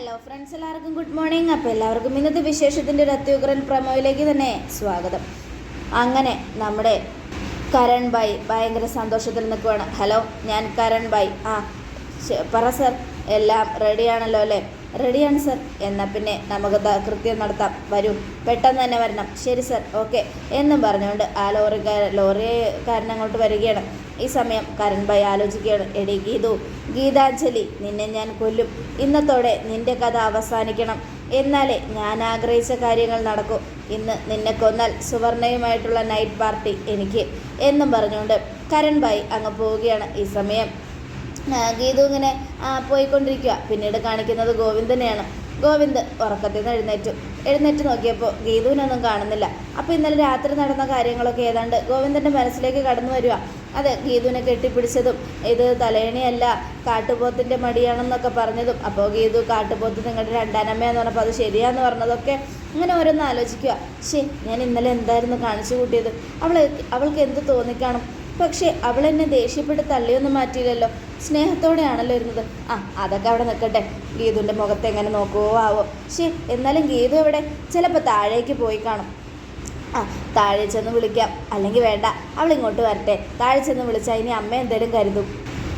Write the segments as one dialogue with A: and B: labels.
A: Hello friends എല്ലാവർക്കും good morning അപ്പോൾ എല്ലാവർക്കും ഇന്നത്തെ വിശേഷത്തിന്റെ ഒരു അത്യുഗ്രൻ പ്രമോയിലേക്ക് തന്നെ സ്വാഗതം. അങ്ങനെ നമ്മുടെ കരൺ ബായ് ഭയങ്കര സന്തോഷത്തിൽ നിൽക്കുവാണ്. ഹലോ ഞാൻ കരൺ ബായ് ആ പറ സർ എല്ലാം റെഡിയാണല്ലോ അല്ലേ? റെഡിയാണ് സർ. എന്നാൽ പിന്നെ നമുക്ക് കൃത്യം നടത്താം. വരൂ. പെട്ടെന്ന് തന്നെ വരണം. ശരി സർ. ഓക്കെ. എന്നും പറഞ്ഞുകൊണ്ട് ആ ലോറിക്കാരൻ ലോറിക്കാരൻ അങ്ങോട്ട് വരികയാണ്. ഈ സമയം കരൺ ഭായി ആലോചിക്കുകയാണ്. എടി ഗീതു. ഗീതാഞ്ജലി നിന്നെ ഞാൻ കൊല്ലും. ഇന്നത്തോടെ നിന്റെ കഥ അവസാനിക്കണം. എന്നാലേ ഞാൻ ആഗ്രഹിച്ച കാര്യങ്ങൾ നടക്കൂ. ഇന്ന് നിന്നെ കൊന്നാൽ സുവർണയുമായിട്ടുള്ള നൈറ്റ് പാർട്ടി എനിക്ക്. എന്നും പറഞ്ഞുകൊണ്ട് കരൺ ഭായി അങ്ങ് പോവുകയാണ് ഈ സമയം. ഗീതു ഇങ്ങനെ പോയിക്കൊണ്ടിരിക്കുക പിന്നീട് കാണിക്കുന്നത് ഗോവിന്ദനെയാണ് ഗോവിന്ദ് ഉറക്കത്തിൽ നിന്ന് എഴുന്നേറ്റു. എഴുന്നേറ്റ് നോക്കിയപ്പോൾ ഗീതുവിനൊന്നും കാണുന്നില്ല. അപ്പോൾ ഇന്നലെ രാത്രി നടന്ന കാര്യങ്ങളൊക്കെ ഏതാണ്ട് ഗോവിന്ദന്റെ മനസ്സിലേക്ക് കടന്നു വരിക അതെ ഗീതുവിനെ കെട്ടിപ്പിടിച്ചതും ഇത് തലേണിയല്ല കാട്ടുപോത്തിന്റെ മടിയാണെന്നൊക്കെ പറഞ്ഞതും. അപ്പോൾ ഗീതു കാട്ടുപോത്ത് നിങ്ങളുടെ രണ്ടാനമ്മയെന്ന് പറഞ്ഞപ്പോൾ അത് ശരിയാന്ന് പറഞ്ഞതൊക്കെ ഇങ്ങനെ ഓരോന്ന് ആലോചിക്കുക ശേ ഞാൻ ഇന്നലെ എന്തായിരുന്നു കാണിച്ചു കൂട്ടിയത്? അവൾ അവൾക്ക് എന്ത് തോന്നിക്കാണും? പക്ഷേ അവൾ എന്നെ ദേഷ്യപ്പെട്ട് തള്ളിയൊന്നും മാറ്റിയില്ലല്ലോ. സ്നേഹത്തോടെയാണല്ലോ ഇരുന്നത്. ആ അതൊക്കെ അവിടെ നിൽക്കട്ടെ. ഗീതുവിന്റെ മുഖത്ത് എങ്ങനെ നോക്കുവോ ആവോ. ശേ എന്നാലും ഗീതു എവിടെ? ചിലപ്പോൾ താഴേക്ക് പോയി കാണും. ആ താഴെ ചെന്ന് വിളിക്കാം. അല്ലെങ്കിൽ വേണ്ട അവൾ ഇങ്ങോട്ട് വരട്ടെ. താഴെ ചെന്ന് വിളിച്ചാൽ ഇനി അമ്മ എന്തേലും കരുതും.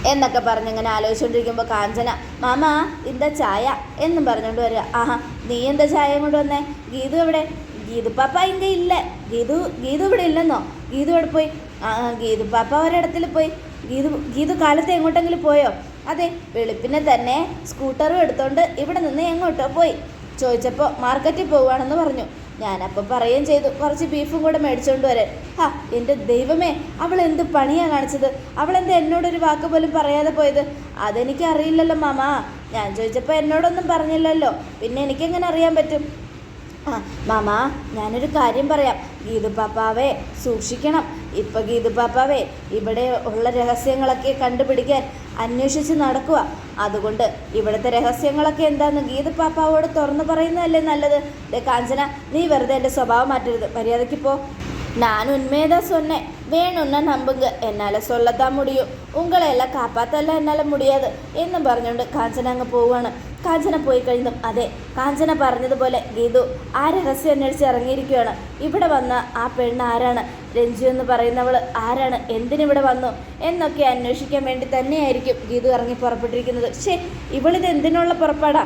A: എന്നൊക്കെ പറഞ്ഞിങ്ങനെ ആലോചിച്ചുകൊണ്ടിരിക്കുമ്പോൾ കാഞ്ചന മാമ എന്താ ചായ? എന്നും പറഞ്ഞുകൊണ്ട് വരിക. ആഹാ നീ എന്താ ചായ കൊണ്ട് വന്നേ? ഗീതു എവിടെ? ഗീതു പാപ്പ അതിന്റെ ഇല്ല. ഗീതു ഗീതു ഇവിടെ ഇല്ലെന്നോ? ഗീതു ഇവിടെ പോയി? ആ ആ, ഗീതു പാപ്പ ഒരിടത്തിൽ പോയി. ഗീതു ഗീതു കാലത്ത് എങ്ങോട്ടെങ്കിലും പോയോ? അതെ വെളുപ്പിനെ തന്നെ സ്കൂട്ടറും എടുത്തോണ്ട് ഇവിടെ നിന്ന് എങ്ങോട്ടോ പോയി. ചോദിച്ചപ്പോൾ മാർക്കറ്റിൽ പോവുകയാണെന്ന് പറഞ്ഞു. ഞാനപ്പോൾ പറയുകയും ചെയ്തു കുറച്ച് ബീഫും കൂടെ മേടിച്ചുകൊണ്ട് വരാൻ. ഹാ എന്റെ ദൈവമേ അവൾ എന്ത് പണിയാണ് കാണിച്ചത്? അവൾ എന്താ എന്നോടൊരു വാക്ക് പോലും പറയാതെ പോയത്? അതെനിക്ക് അറിയില്ലല്ലോ മാമാ. ഞാൻ ചോദിച്ചപ്പോൾ എന്നോടൊന്നും പറഞ്ഞില്ലല്ലോ. പിന്നെ എനിക്കെങ്ങനെ അറിയാൻ പറ്റും? ആ മാമാ ഞാനൊരു കാര്യം പറയാം ഗീതു പാപ്പാവേ സൂക്ഷിക്കണം ഇപ്പൊ ഗീതു പാപ്പാവേ ഇവിടെ ഉള്ള രഹസ്യങ്ങളൊക്കെ കണ്ടുപിടിക്കാൻ അന്വേഷിച്ച് നടക്കുക അതുകൊണ്ട് ഇവിടുത്തെ രഹസ്യങ്ങളൊക്കെ എന്താന്ന് ഗീതു പാപ്പാവോട് തുറന്നു പറയുന്നതല്ലേ നല്ലത് ദേ കാഞ്ചന നീ വെറുതെ എൻ്റെ സ്വഭാവം മാറ്റരുത് മര്യാദയ്ക്ക് പോ நான் உண்மையதான் சொன்னேன் வேணும்னா நம்புங்க என்னால் சொல்லத்தான் முடியும் உங்களை எல்லாம் കാപ്പാത്തല്ല എന്നാൽ முடியாது എന്നും പറഞ്ഞുകൊണ്ട് കാഞ്ചന അങ്ങ് പോവുകയാണ് കാഞ്ചന പോയി കഴിഞ്ഞു അതെ. കാഞ്ചന പറഞ്ഞതുപോലെ ഗീതു ആ രഹസ്യം അന്വേഷിച്ച് ഇറങ്ങിയിരിക്കുകയാണ്. ഇവിടെ വന്ന ആ പെണ്ണ് ആരാണ്? രഞ്ജു എന്ന് പറയുന്നവൾ ആരാണ്? എന്തിനിവിടെ വന്നു? എന്നൊക്കെ അന്വേഷിക്കാൻ വേണ്ടി തന്നെയായിരിക്കും ഗീതു ഇറങ്ങി പുറപ്പെട്ടിരിക്കുന്നത്. ശേ ഇവളിത് എന്തിനുള്ള പുറപ്പാടാ?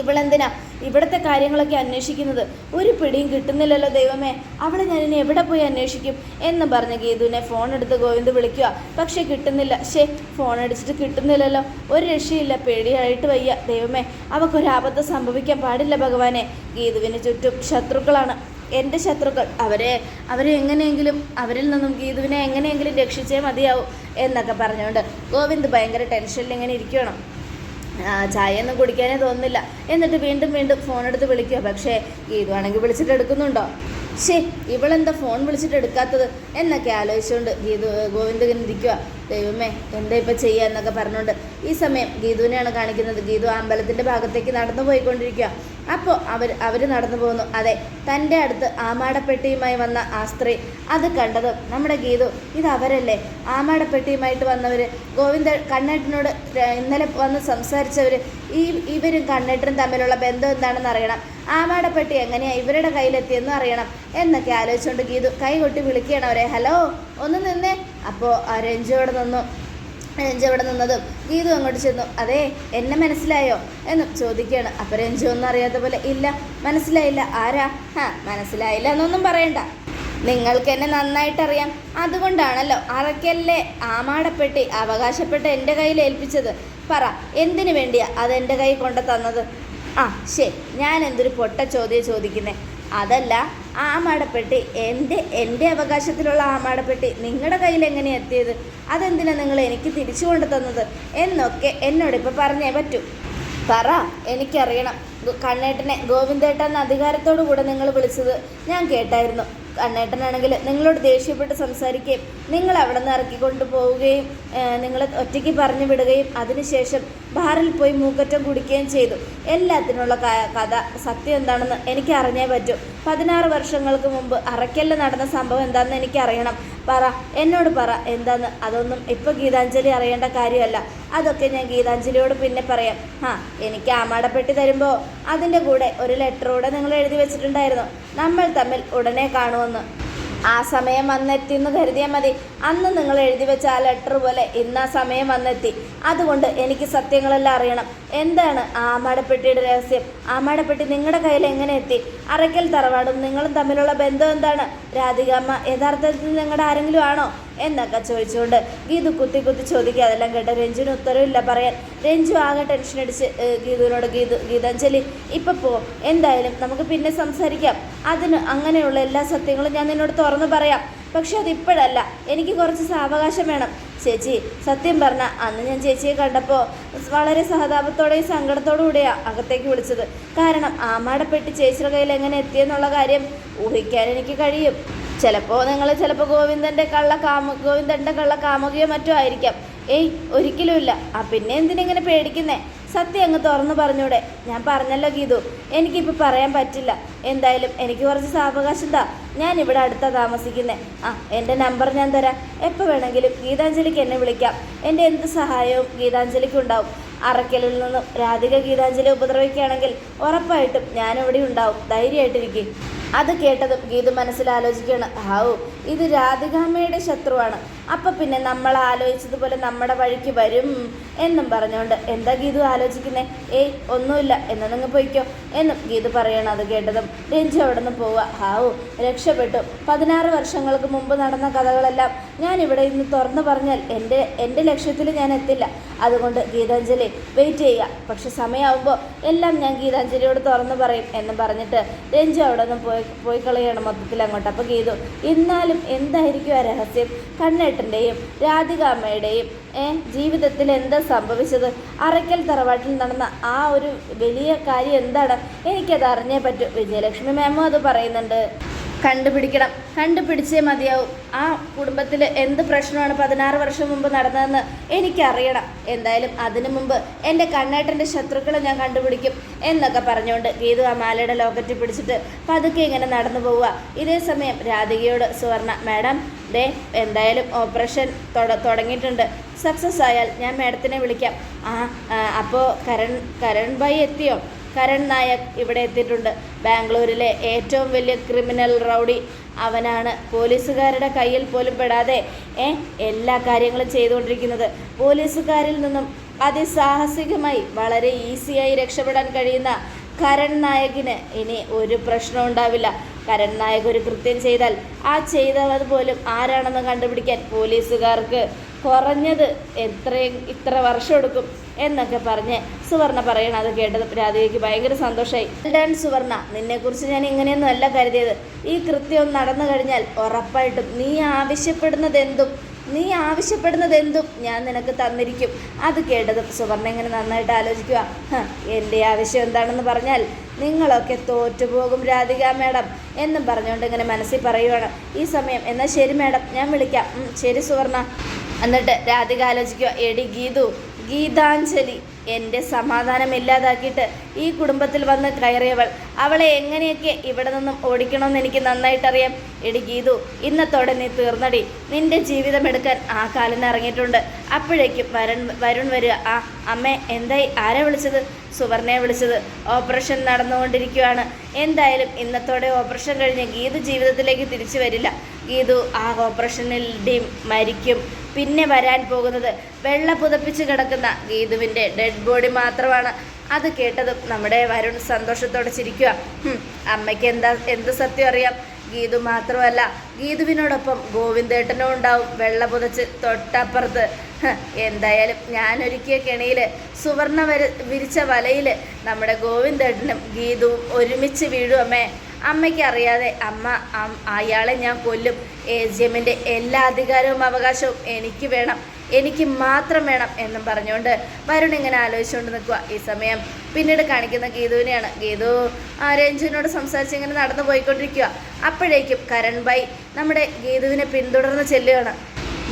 A: ഇവളെന്തിനാ ഇവിടുത്തെ കാര്യങ്ങളൊക്കെ അന്വേഷിക്കുന്നത്? ഒരു പിടിയും കിട്ടുന്നില്ലല്ലോ ദൈവമേ. അവളെ ഞാൻ ഇനി എവിടെ പോയി അന്വേഷിക്കും? എന്ന് പറഞ്ഞ് ഗീതുവിനെ ഫോൺ എടുത്ത് ഗോവിന്ദ് വിളിക്കുക പക്ഷേ കിട്ടുന്നില്ല. ശേ ഫോൺ അടിച്ചിട്ട് കിട്ടുന്നില്ലല്ലോ. ഒരു രക്ഷയില്ല പേടിയായിട്ട് വയ്യ. ദൈവമേ അവക്കൊരാപത്ത് സംഭവിക്കാൻ പാടില്ല ഭഗവാനെ. ഗീതുവിന് ചുറ്റും ശത്രുക്കളാണ്. എന്റെ ശത്രുക്കൾ. അവരെ അവരെ എങ്ങനെയെങ്കിലും അവരിൽ നിന്നും ഗീതുവിനെ എങ്ങനെയെങ്കിലും രക്ഷിച്ചേ മതിയാവും എന്നൊക്കെ പറഞ്ഞുകൊണ്ട് ഗോവിന്ദ് ഭയങ്കര ടെൻഷനിൽ ഇങ്ങനെ ഇരിക്കണം ചായയൊന്നും കുടിക്കാനേ തോന്നുന്നില്ല. എന്നിട്ട് വീണ്ടും വീണ്ടും ഫോൺ എടുത്ത് വിളിക്കുക. പക്ഷേ ഗീതുവാണെങ്കിൽ വിളിച്ചിട്ട് എടുക്കുന്നുണ്ടോ? ശേ ഇവളെന്താ ഫോൺ വിളിച്ചിട്ട് എടുക്കാത്തത്? എന്നൊക്കെ ആലോചിച്ചുകൊണ്ട് ഗീതു ഗോവിന്ദകൻ ഇരിക്കുക ദൈവമേ എന്താ ഇപ്പം ചെയ്യുക എന്നൊക്കെ പറഞ്ഞുകൊണ്ട് ഈ സമയം ഗീതുവിനെയാണ് കാണിക്കുന്നത്. ഗീതു അമ്പലത്തിന്റെ ഭാഗത്തേക്ക് നടന്നു പോയിക്കൊണ്ടിരിക്കുക. അപ്പോൾ അവർ അവർ നടന്നു പോകുന്നു. അതെ തന്റെ അടുത്ത് ആമാടപ്പെട്ടിയുമായി വന്ന ആ സ്ത്രീ അത് കണ്ടത് നമ്മുടെ ഗീതു. ഇത് അവരല്ലേ? ആമാടപ്പെട്ടിയുമായിട്ട് വന്നവർ ഗോവിന്ദ കണ്ണേട്ടനോട് ഇന്നലെ വന്ന് സംസാരിച്ചവർ ഈ ഇവരും കണ്ണേട്ടനും തമ്മിലുള്ള ബന്ധം എന്താണെന്ന് അറിയണം. ആമാടപ്പെട്ടി എങ്ങനെയാണ് ഇവരുടെ കയ്യിലെത്തിയെന്ന് അറിയണം എന്നൊക്കെ ആലോചിച്ചുകൊണ്ട് ഗീതു കൈ കൊട്ടി വിളിക്കുകയാണ് അവരെ. ഹലോ? ഒന്ന് നിന്നേ. അപ്പോൾ ആ രഞ്ജു അവിടെ നിന്നു. രഞ്ജു അവിടെ നിന്നതും ഗീതു അങ്ങോട്ട് ചെന്നു. അതെ എന്നെ മനസ്സിലായോ? എന്നും ചോദിക്കുകയാണ്. അപ്പം രഞ്ജു ഒന്നും അറിയാത്ത പോലെ ഇല്ല മനസ്സിലായില്ല. ആരാ? ഹാ മനസ്സിലായില്ല എന്നൊന്നും പറയണ്ട. നിങ്ങൾക്ക് എന്നെ നന്നായിട്ടറിയാം. അതുകൊണ്ടാണല്ലോ അറക്കല്ലേ ആമാടപ്പെട്ടി അവകാശപ്പെട്ട് എന്റെ കയ്യിൽ ഏൽപ്പിച്ചത്. പറ എന്തിനു വേണ്ടിയാ അത് എന്റെ കൈ കൊണ്ട് തന്നത്? ആ ശരി. ഞാൻ എന്തൊരു പൊട്ട ചോദ്യം ചോദിക്കുന്നേ. അതല്ല ആ മാടപ്പെട്ടി എന്റെ എന്റെ അവകാശത്തിലുള്ള ആ മാടപ്പെട്ടി നിങ്ങളുടെ കയ്യിൽ എങ്ങനെ എത്തിയത്? അതെന്തിനാണ് നിങ്ങൾ എനിക്ക് തിരിച്ചു കൊണ്ടു തന്നത്? എന്നൊക്കെ എന്നോടിപ്പോൾ പറഞ്ഞേ പറ്റൂ. പറ എനിക്കറിയണം. കണ്ണേട്ടനെ ഗോവിന്ദേട്ടൻ അധികാരത്തോടു കൂടെ നിങ്ങൾ വിളിച്ചത് ഞാൻ കേട്ടായിരുന്നു. കണ്ണേട്ടനാണെങ്കിൽ നിങ്ങളോട് ദേഷ്യപ്പെട്ട് സംസാരിക്കുകയും നിങ്ങൾ അവിടെ നിന്ന് ഇറക്കിക്കൊണ്ട് പോവുകയും നിങ്ങൾ ഒറ്റയ്ക്ക് പറഞ്ഞു വിടുകയും അതിനുശേഷം ബാറിൽ പോയി മൂക്കറ്റം കുടിക്കുകയും ചെയ്തു. എല്ലാത്തിനുള്ള കഥ സത്യം എന്താണെന്ന് എനിക്ക് അറിഞ്ഞേ പറ്റൂ. പതിനാറ് വർഷങ്ങൾക്ക് മുമ്പ് അറയ്ക്കലിൽ നടന്ന സംഭവം എന്താണെന്ന് എനിക്ക് അറിയണം പറ എന്നോട് പറ എന്താന്ന്? അതൊന്നും ഇപ്പോൾ ഗീതാഞ്ജലി അറിയേണ്ട കാര്യമല്ല. അതൊക്കെ ഞാൻ ഗീതാഞ്ജലിയോട് പിന്നെ പറയാം. ആ എനിക്ക് ആമാടപ്പെട്ടി തരുമ്പോൾ അതിന്റെ കൂടെ ഒരു ലെറ്റർ കൂടെ നിങ്ങൾ എഴുതി വെച്ചിട്ടുണ്ടായിരുന്നു. നമ്മൾ തമ്മിൽ ഉടനെ കാണുമെന്ന്. ആ സമയം വന്നെത്തി എന്ന് കരുതിയാൽ മതി. അന്ന് നിങ്ങൾ എഴുതി വെച്ച ആ ലെറ്റർ പോലെ ഇന്ന് ആ സമയം വന്നെത്തി. അതുകൊണ്ട് എനിക്ക് സത്യങ്ങളെല്ലാം അറിയണം. എന്താണ് ആമാടപ്പെട്ടിയുടെ രഹസ്യം? ആമാടപ്പെട്ടി നിങ്ങളുടെ കയ്യിൽ എങ്ങനെ എത്തി? അറയ്ക്കൽ തറവാടും നിങ്ങളും തമ്മിലുള്ള ബന്ധം എന്താണ്? രാധികാമ്മ യഥാർത്ഥത്തിൽ നിങ്ങളുടെ ആരെങ്കിലും ആണോ? എന്നൊക്കെ ചോദിച്ചുകൊണ്ട് ഗീതു കുത്തി കുത്തി ചോദിക്കുക. അതെല്ലാം കേട്ട് രഞ്ജുവിന് ഉത്തരവില്ല പറയാൻ. രഞ്ജു ആകെ ടെൻഷൻ അടിച്ച് ഗീതുവിനോട് ഗീതു ഗീതാഞ്ജലി ഇപ്പം പോ. എന്തായാലും നമുക്ക് പിന്നെ സംസാരിക്കാം. അതിന് അങ്ങനെയുള്ള എല്ലാ സത്യങ്ങളും ഞാൻ നിന്നോട് തുറന്നു പറയാം. പക്ഷെ അതിപ്പോഴല്ല എനിക്ക് കുറച്ച് സാവകാശം വേണം. ചേച്ചി. സത്യം പറഞ്ഞ അന്ന് ഞാൻ ചേച്ചിയെ കണ്ടപ്പോൾ വളരെ സഹതാപത്തോടെയും സങ്കടത്തോടു കൂടിയാണ് അകത്തേക്ക് വിളിച്ചത്. കാരണം ആമാടപ്പെട്ടി ചേച്ചിയുടെ കയ്യിൽ എങ്ങനെ എത്തിയെന്നുള്ള കാര്യം ഊഹിക്കാൻ എനിക്ക് കഴിയും. ചിലപ്പോൾ നിങ്ങൾ ചിലപ്പോൾ ഗോവിന്ദന്റെ കള്ള കാമ ഗോവിന്ദന്റെ കള്ള കാമുകയോ മറ്റോ ആയിരിക്കാം. ഏയ് ഒരിക്കലുമില്ല ആ പിന്നെ എന്തിനെങ്ങനെ പേടിക്കുന്നേ? സത്യം അങ്ങ് തുറന്നു പറഞ്ഞൂടെ. ഞാൻ പറഞ്ഞല്ലോ ഗീതു. എനിക്കിപ്പോൾ പറയാൻ പറ്റില്ല. എന്തായാലും എനിക്ക് കുറച്ച് സാവകാശം താ ഞാൻ ഇവിടെ അടുത്താ താമസിക്കുന്നത് ആ എന്റെ നമ്പർ ഞാൻ തരാം. എപ്പോൾ വേണമെങ്കിലും ഗീതാഞ്ജലിക്ക് എന്നെ വിളിക്കാം. എന്റെ എന്ത് സഹായവും ഗീതാഞ്ജലിക്ക് ഉണ്ടാവും. അറക്കലിൽ നിന്നും രാധിക ഗീതാഞ്ജലി ഉപദ്രവിക്കുകയാണെങ്കിൽ ഉറപ്പായിട്ടും ഞാനിവിടെ ഉണ്ടാവും. ധൈര്യമായിട്ടിരിക്കും. അത് കേട്ടതും ഗീതു മനസ്സിലാലോചിക്കുകയാണ്. ഹാവു ഇത് രാധികാമ്മയുടെ ശത്രുവാണ്. അപ്പം പിന്നെ നമ്മൾ ആലോചിച്ചതുപോലെ നമ്മുടെ വഴിക്ക് വരും എന്നും പറഞ്ഞുകൊണ്ട് എന്താ ഗീതു ആലോചിക്കുന്നേ? ഏയ് ഒന്നുമില്ല എന്നാ നിങ്ങൾ പോയിക്കോ എന്നും ഗീതു പറയണം അത് കേട്ടതും. രഞ്ജു അവിടെ നിന്ന് പോവുക. ഹാവു രക്ഷപ്പെട്ടു. പതിനാറ് വർഷങ്ങൾക്ക് മുമ്പ് നടന്ന കഥകളെല്ലാം ഞാൻ ഇവിടെ ഇന്ന് തുറന്നു പറഞ്ഞാൽ എന്റെ എന്റെ ലക്ഷ്യത്തിൽ ഞാൻ എത്തില്ല. അതുകൊണ്ട് ഗീതാഞ്ജലി വെയിറ്റ് ചെയ്യുക. പക്ഷെ സമയമാകുമ്പോൾ എല്ലാം ഞാൻ ഗീതാഞ്ജലിയോട് തുറന്നു പറയും എന്ന് പറഞ്ഞിട്ട് രഞ്ജു അവിടെ നിന്ന് പോയി പോയി കളയാണ് മൊത്തത്തിൽ അങ്ങോട്ട്. അപ്പോൾ ഗീതു എന്നാലും എന്തായിരിക്കും ആ രഹസ്യം? കണ്ണേട്ടന്റെയും രാധികാമ്മയുടെയും ജീവിതത്തിൽ എന്താ സംഭവിച്ചത്? അറയ്ക്കൽ തറവാട്ടിൽ നടന്ന ആ ഒരു വലിയ കാര്യം എന്താണ്? എനിക്കത് അറിഞ്ഞേ പറ്റൂ. വിജയലക്ഷ്മി മാമും അത് പറയുന്നുണ്ട്. കണ്ടുപിടിക്കണം. കണ്ടുപിടിച്ചേ മതിയാവും. ആ കുടുംബത്തിൽ എന്ത് പ്രശ്നമാണ് പതിനാറ് വർഷം മുമ്പ് നടന്നതെന്ന് എനിക്കറിയണം. എന്തായാലും അതിനു മുമ്പ് എന്റെ കണ്ണേട്ടന്റെ ശത്രുക്കളെ ഞാൻ കണ്ടുപിടിക്കും എന്നൊക്കെ പറഞ്ഞുകൊണ്ട് ഗീതു ആ മാലയുടെ ലോക്കറ്റ് പിടിച്ചിട്ട് പതുക്കെ ഇങ്ങനെ നടന്നു പോവുക. ഇതേ സമയം രാധികയോട് സുവർണ മാഡം ദേ എന്തായാലും ഓപ്പറേഷൻ തുടങ്ങിയിട്ടുണ്ട്. സക്സസ് ആയാൽ ഞാൻ മാഡത്തിനെ വിളിക്കാം. ആ അപ്പോൾ കരൺ കരൺ ഭായി എത്തിയോ? കരൺ നായക് ഇവിടെ എത്തിയിട്ടുണ്ട്. ബാംഗ്ലൂരിലെ ഏറ്റവും വലിയ ക്രിമിനൽ റൗഡി അവനാണ്. പോലീസുകാരുടെ കയ്യിൽ പോലും പെടാതെ ഏ എല്ലാ കാര്യങ്ങളും ചെയ്തുകൊണ്ടിരിക്കുന്നത്. പോലീസുകാരിൽ നിന്നും അതിസാഹസികമായി വളരെ ഈസിയായി രക്ഷപ്പെടാൻ കഴിയുന്ന കരൺ നായകിന് ഇനി ഒരു പ്രശ്നം ഉണ്ടാവില്ല. കരൺ നായക് ഒരു കൃത്യം ചെയ്താൽ ആ ചെയ്തവത് പോലും ആരാണെന്ന് കണ്ടുപിടിക്കാൻ പോലീസുകാർക്ക് കുറഞ്ഞത് എത്രയും ഇത്ര വർഷം എടുക്കും എന്നൊക്കെ പറഞ്ഞ് സുവർണ പറയണം അത് കേട്ടത് രാധികയ്ക്ക് ഭയങ്കര സന്തോഷമായി ഡൺ സുവർണ. നിന്നെക്കുറിച്ച് ഞാൻ ഇങ്ങനെയൊന്നും അല്ല കരുതിയത്. ഈ കൃത്യം നടന്നു കഴിഞ്ഞാൽ ഉറപ്പായിട്ടും നീ ആവശ്യപ്പെടുന്നത് എന്തും നീ ആവശ്യപ്പെടുന്നത് എന്തും ഞാൻ നിനക്ക് തന്നിരിക്കും. അത് കേട്ടതും സുവർണ ഇങ്ങനെ നന്നായിട്ട് ആലോചിക്കുക. "ഹ, എന്റെ ആവശ്യം എന്താണെന്ന് പറഞ്ഞാൽ നിങ്ങളൊക്കെ തോറ്റുപോകും രാധിക മാഡം എന്നും പറഞ്ഞുകൊണ്ട് ഇങ്ങനെ മനസ്സിൽ പറയുവാണ്. ഈ സമയം എന്നാൽ ശരി മാഡം ഞാൻ വിളിക്കാം. "ഉം, ശരി സുവർണ. എന്നിട്ട് രാധിക ആലോചിക്കുക എടി ഗീതു ഗീതാഞ്ജലി എന്റെ സമാധാനം ഇല്ലാതാക്കിയിട്ട് ഈ കുടുംബത്തിൽ വന്ന് കയറിയവൾ അവളെ എങ്ങനെയൊക്കെ ഇവിടെ നിന്നും ഓടിക്കണമെന്ന് എനിക്ക് നന്നായിട്ടറിയാം. എടി ഗീതു ഇന്നത്തോടെ നീ തീർന്നടി. നിന്റെ ജീവിതം എടുക്കാൻ ആ കാലിന് ഇറങ്ങിയിട്ടുണ്ട്. അപ്പോഴേക്കും വരൺ വരുൺ വരിക ആ അമ്മേ എന്തായി? ആരാ വിളിച്ചത്? സുവർണയെ വിളിച്ചത്. ഓപ്പറേഷൻ നടന്നുകൊണ്ടിരിക്കുകയാണ്. എന്തായാലും ഇന്നത്തോടെ ഓപ്പറേഷൻ കഴിഞ്ഞ് ഗീതു ജീവിതത്തിലേക്ക് തിരിച്ചു വരില്ല. ഗീതു ആ ഓപ്പറേഷനിൽ മരിക്കും. പിന്നെ വരാൻ പോകുന്നത് വെള്ള പുതപ്പിച്ച് കിടക്കുന്ന ഗീതുവിന്റെ ഡെഡ് ബോഡി മാത്രമാണ്. അത് കേട്ടതും നമ്മുടെ വരുൺ സന്തോഷത്തോടെ ചിരിക്കുക. അമ്മയ്ക്ക് എന്താ എന്ത് സത്യം അറിയാം? ഗീതു മാത്രമല്ല ഗീതുവിനോടൊപ്പം ഗോവിന്ദേട്ടനും ഉണ്ടാവും വെള്ള പുതച്ച് തൊട്ടപ്പുറത്ത്. എന്തായാലും ഞാനൊരുക്കിയ കെണിയിൽ സുവർണ വര വിരിച്ച വലയിൽ നമ്മുടെ ഗോവിന്ദേട്ടനും ഗീതുവും ഒരുമിച്ച് വീഴും അമ്മേ. അമ്മയ്ക്ക് അറിയാതെ അമ്മ അയാളെ ഞാൻ കൊല്ലും. എ ജി എമ്മിന്റെ എല്ലാ അധികാരവും അവകാശവും എനിക്ക് വേണം. എനിക്ക് മാത്രം വേണം എന്നും പറഞ്ഞുകൊണ്ട് വരുൺ ഇങ്ങനെ ആലോചിച്ചുകൊണ്ട് നിൽക്കുക ഈ സമയം. പിന്നീട് കാണിക്കുന്ന ഗീതുവിനെയാണ്. ഗീതു ആ രഞ്ജുവിനോട് സംസാരിച്ച് ഇങ്ങനെ നടന്നു പോയിക്കൊണ്ടിരിക്കുക അപ്പോഴേക്കും കരൺ ബൈ നമ്മുടെ ഗീതുവിനെ പിന്തുടർന്ന് ചെല്ലുകയാണ്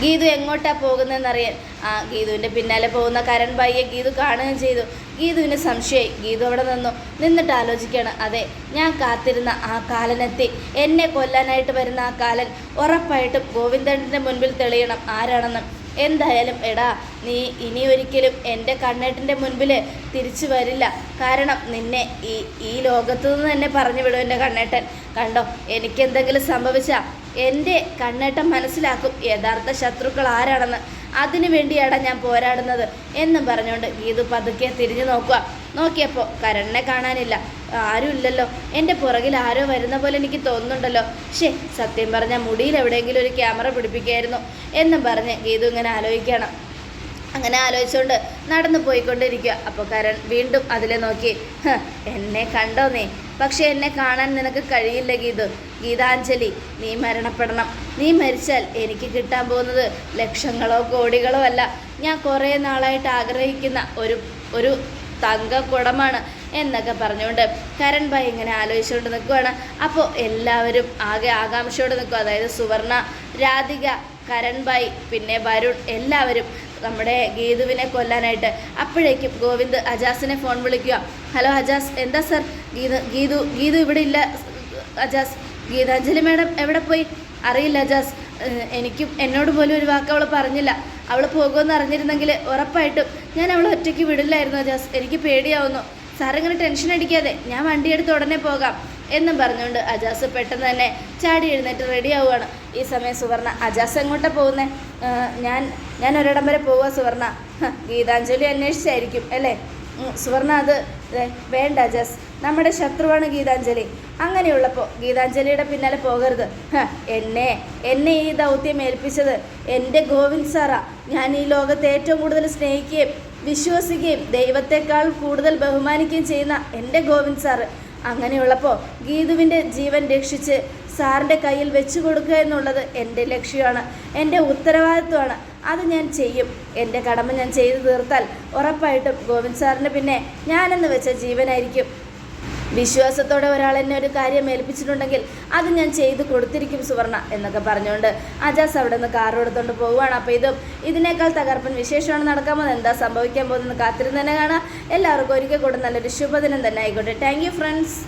A: ഗീതു എങ്ങോട്ടാ പോകുന്നതെന്നറിയാൻ? ആ ഗീതുവിന്റെ പിന്നാലെ പോകുന്ന കരൺ ഭയ്യെ ഗീതു കാണുകയും ചെയ്തു. ഗീതുവിന് സംശയമായി. ഗീതു അവിടെ നിന്നു. നിന്നിട്ട് ആലോചിക്കുകയാണ്. അതെ ഞാൻ കാത്തിരുന്ന ആ കാലനെത്തി. എന്നെ കൊല്ലാനായിട്ട് വരുന്ന ആ കാലൻ ഉറപ്പായിട്ടും ഗോവിന്ദന്റെ മുൻപിൽ തെളിയണം. ആരാണെന്ന്? എന്തായാലും എടാ നീ ഇനി ഒരിക്കലും എന്റെ കണ്ണേട്ടന്റെ മുൻപിൽ തിരിച്ചു വരില്ല. കാരണം നിന്നെ ഈ ഈ ലോകത്തു നിന്ന് തന്നെ പറഞ്ഞു വിടും എന്റെ കണ്ണേട്ടൻ. കണ്ടോ എനിക്കെന്തെങ്കിലും സംഭവിച്ചാൽ എന്റെ കണ്ണേട്ടം മനസ്സിലാക്കും യഥാർത്ഥ ശത്രുക്കൾ ആരാണെന്ന്. അതിനു വേണ്ടിയാണ് ഞാൻ പോരാടുന്നത് എന്നും പറഞ്ഞുകൊണ്ട് ഗീതു പതുക്കെ തിരിഞ്ഞു നോക്കുക. നോക്കിയപ്പോൾ കരണിനെ കാണാനില്ല. ആരുമില്ലല്ലോ. എന്റെ പുറകിൽ ആരോ വരുന്ന പോലെ എനിക്ക് തോന്നുന്നുണ്ടല്ലോ. ഷേ സത്യം പറഞ്ഞ മുടിയിൽ എവിടെയെങ്കിലും ഒരു ക്യാമറ പിടിപ്പിക്കായിരുന്നു എന്നും പറഞ്ഞ് ഗീതു ഇങ്ങനെ ആലോചിക്കണം അങ്ങനെ ആലോചിച്ചുകൊണ്ട് നടന്നു പോയിക്കൊണ്ടിരിക്കുക. അപ്പോൾ കരൺ വീണ്ടും അതിലെ നോക്കി എന്നെ കണ്ടോ നീ? പക്ഷേ എന്നെ കാണാൻ നിനക്ക് കഴിയില്ല ഗീതു. ഗീതാഞ്ജലി നീ മരണപ്പെടണം. നീ മരിച്ചാൽ എനിക്ക് കിട്ടാൻ പോകുന്നത് ലക്ഷങ്ങളോ കോടികളോ അല്ല. ഞാൻ കുറേ നാളായിട്ട് ആഗ്രഹിക്കുന്ന ഒരു ഒരു തങ്ക കുടമാണ് എന്നൊക്കെ പറഞ്ഞുകൊണ്ട് കരൺ ഭായി ഇങ്ങനെ ആലോചിച്ചുകൊണ്ട് നിൽക്കുവാണ്. അപ്പോൾ എല്ലാവരും ആകെ ആകാംക്ഷയോടെ നിൽക്കും അതായത് സുവർണ രാധിക കരൺ ഭായ് പിന്നെ വരുൺ എല്ലാവരും നമ്മുടെ ഗീതുവിനെ കൊല്ലാനായിട്ട് അപ്പോഴേക്കും ഗോവിന്ദ് അജാസിനെ ഫോൺ വിളിക്കുക. ഹലോ അജാസ് എന്താ സർ? ഗീതു ഗീതു ഗീതു ഇവിടെ ഇല്ല അജാസ്. ഗീതാഞ്ജലി മാഡം എവിടെ പോയി? അറിയില്ല ജാസ്. എനിക്കും എന്നോട് പോലും ഒരു വാക്ക് അവൾ പറഞ്ഞില്ല. അവൾ പോകുമെന്ന് അറിഞ്ഞിരുന്നെങ്കിൽ ഉറപ്പായിട്ടും ഞാൻ അവളെ ഒറ്റയ്ക്ക് വിടില്ലായിരുന്നു ജാസ്? എനിക്ക് പേടിയാവുന്നു. സാറിങ്ങനെ ടെൻഷൻ അടിക്കാതെ ഞാൻ വണ്ടിയെടുത്ത് ഉടനെ പോകാം എന്നും പറഞ്ഞുകൊണ്ട് അജാസ് പെട്ടെന്ന് തന്നെ ചാടി എഴുന്നേറ്റ് റെഡി ആവുകയാണ് ഈ സമയം സുവർണ അജാസ് എങ്ങോട്ടാണ് പോകുന്നത് ഞാൻ ഞാൻ ഒരിടം വരെ പോവുക സുവർണ. ഗീതാഞ്ജലി അന്വേഷിച്ചായിരിക്കും അല്ലേ? സുവർണ അത് വേണ്ട ജസ്. നമ്മുടെ ശത്രുവാണ് ഗീതാഞ്ജലി. അങ്ങനെയുള്ളപ്പോൾ ഗീതാഞ്ജലിയുടെ പിന്നാലെ പോകരുത്. എന്നെ എന്നെ ഈ ദൗത്യം ഏൽപ്പിച്ചത് എന്റെ ഗോവിന്ദ് സാറാ. ഞാൻ ഈ ലോകത്തെ ഏറ്റവും കൂടുതൽ സ്നേഹിക്കുകയും വിശ്വസിക്കുകയും ദൈവത്തെക്കാൾ കൂടുതൽ ബഹുമാനിക്കുകയും ചെയ്യുന്ന എന്റെ ഗോവിന്ദ് സാറ്. അങ്ങനെയുള്ളപ്പോൾ ഗീതുവിന്റെ ജീവൻ രക്ഷിച്ച് സാറിന്റെ കയ്യിൽ വെച്ചു കൊടുക്കുക എന്നുള്ളത് എന്റെ ലക്ഷ്യമാണ്. എന്റെ ഉത്തരവാദിത്വമാണ്. അത് ഞാൻ ചെയ്യും. എന്റെ കടമ ഞാൻ ചെയ്തു തീർത്താൽ ഉറപ്പായിട്ടും ഗോവിന്ദ് സാറിന് പിന്നെ ഞാനെന്ന് വെച്ച ജീവനായിരിക്കും. വിശ്വാസത്തോടെ ഒരാൾ എന്നെ ഒരു കാര്യം ഏൽപ്പിച്ചിട്ടുണ്ടെങ്കിൽ അത് ഞാൻ ചെയ്തു കൊടുത്തിരിക്കും സുവർണ എന്നൊക്കെ പറഞ്ഞുകൊണ്ട് അജാസ് അവിടെ നിന്ന് കാർ എടുത്തുകൊണ്ട് പോവുകയാണ്. അപ്പോൾ ഇതും ഇതിനേക്കാൾ തകർപ്പൻ വിശേഷമാണ് നടക്കാമോ? എന്താ സംഭവിക്കാൻ പോകുന്നത് കാത്തിരുന്ന് തന്നെ കാണാം. എല്ലാവർക്കും ഒരിക്കൽ കൂടെ നല്ലൊരു ശുഭദിനം തന്നെ ആയിക്കോട്ടെ. Thank friends